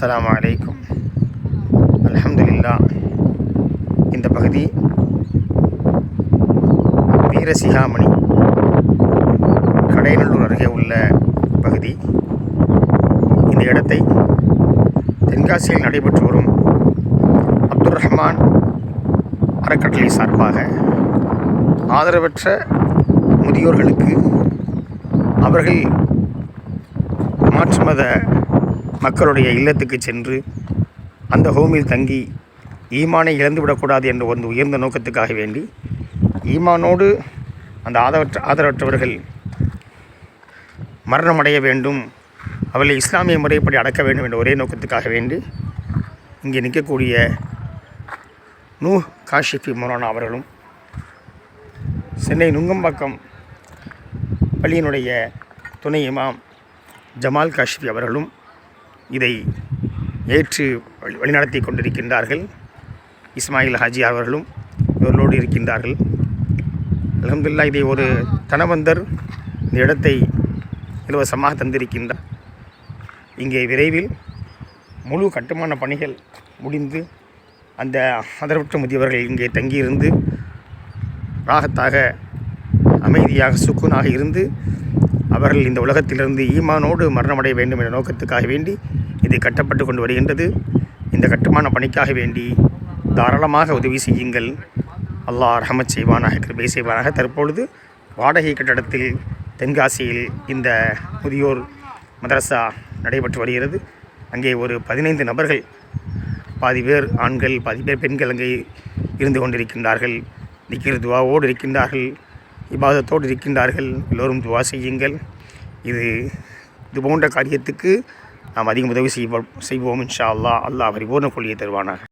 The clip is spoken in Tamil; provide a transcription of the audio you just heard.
அஸ்லாம் வலைக்கும் அலமதுல்லா இந்த பகுதி வீரசிகாமணி கடைநல்லூர் அருகே உள்ள பகுதி. இந்த இடத்தை தென்காசியில் நடைபெற்று வரும் அப்துல் ரஹ்மான் அறக்கட்டளை சார்பாக ஆதரவற்ற முதியோர்களுக்கு அவர்கள் மாற்று மத மக்களுடைய இல்லத்துக்கு சென்று அந்த ஹோமில் தங்கி ஈமானை இழந்துவிடக்கூடாது என்ற ஒரு உயர்ந்த நோக்கத்துக்காக வேண்டி ஈமானோடு அந்த ஆதரவற்ற ஆதரவற்றவர்கள் மரணமடைய வேண்டும். அவர்களை இஸ்லாமிய முறைப்படி அடக்க வேண்டும் என்ற ஒரே நோக்கத்துக்காக வேண்டி இங்கே நிற்கக்கூடிய நூ காஷிஃபி மொரானா அவர்களும் சென்னை நுங்கம்பாக்கம் பள்ளியினுடைய துணை இமாம் ஜமால் காஷிஃபி அவர்களும் இதை ஏற்று வழி- வழிநடத்தி கொண்டிருக்கின்றார்கள். இஸ்மாயில் ஹாஜி அவர்களும் இவர்களோடு இருக்கின்றார்கள். அலமதுல்லா இதை ஒரு தனவந்தர் இந்த இடத்தை இலவசமாக தந்திருக்கின்றார். இங்கே விரைவில் முழு கட்டுமான பணிகள் முடிந்து அந்த ஆதரவற்ற முதியவர்கள் இங்கே தங்கியிருந்து ராகத்தாக அமைதியாக சுக்குனாக இருந்து அவர்கள் இந்த உலகத்திலிருந்து ஈமானோடு மரணமடைய வேண்டும் என்ற நோக்கத்துக்காக வேண்டி இது கட்டப்பட்டு கொண்டு வருகின்றது. இந்த கட்டுமான பணிக்காக வேண்டி தாராளமாக உதவி செய்யுங்கள். அல்லாஹ் ரஹமத் செய்வானாக கிருபை செய்வானாக. தற்பொழுது வாடகை கட்டடத்தில் தென்காசியில் இந்த முதியோர் மதரசா நடைபெற்று வருகிறது. அங்கே ஒரு பதினைந்து நபர்கள் பாதி பேர் ஆண்கள் பாதி பேர் பெண்கள் அங்கே இருந்து கொண்டிருக்கின்றார்கள். நிக்கிற துவாவோடு இருக்கின்றார்கள். இபாதத்தோடு இருக்கின்றார்கள். எல்லோரும் துவா செய்யுங்கள். இது இது போன்ற காரியத்துக்கு நாம் அதிகம் உதவி செய்வோம் செய்வோம். இன்ஷா அல்லாஹ். அல்லாஹ் பரிபூர்ண கொள்கையை தருவானாக.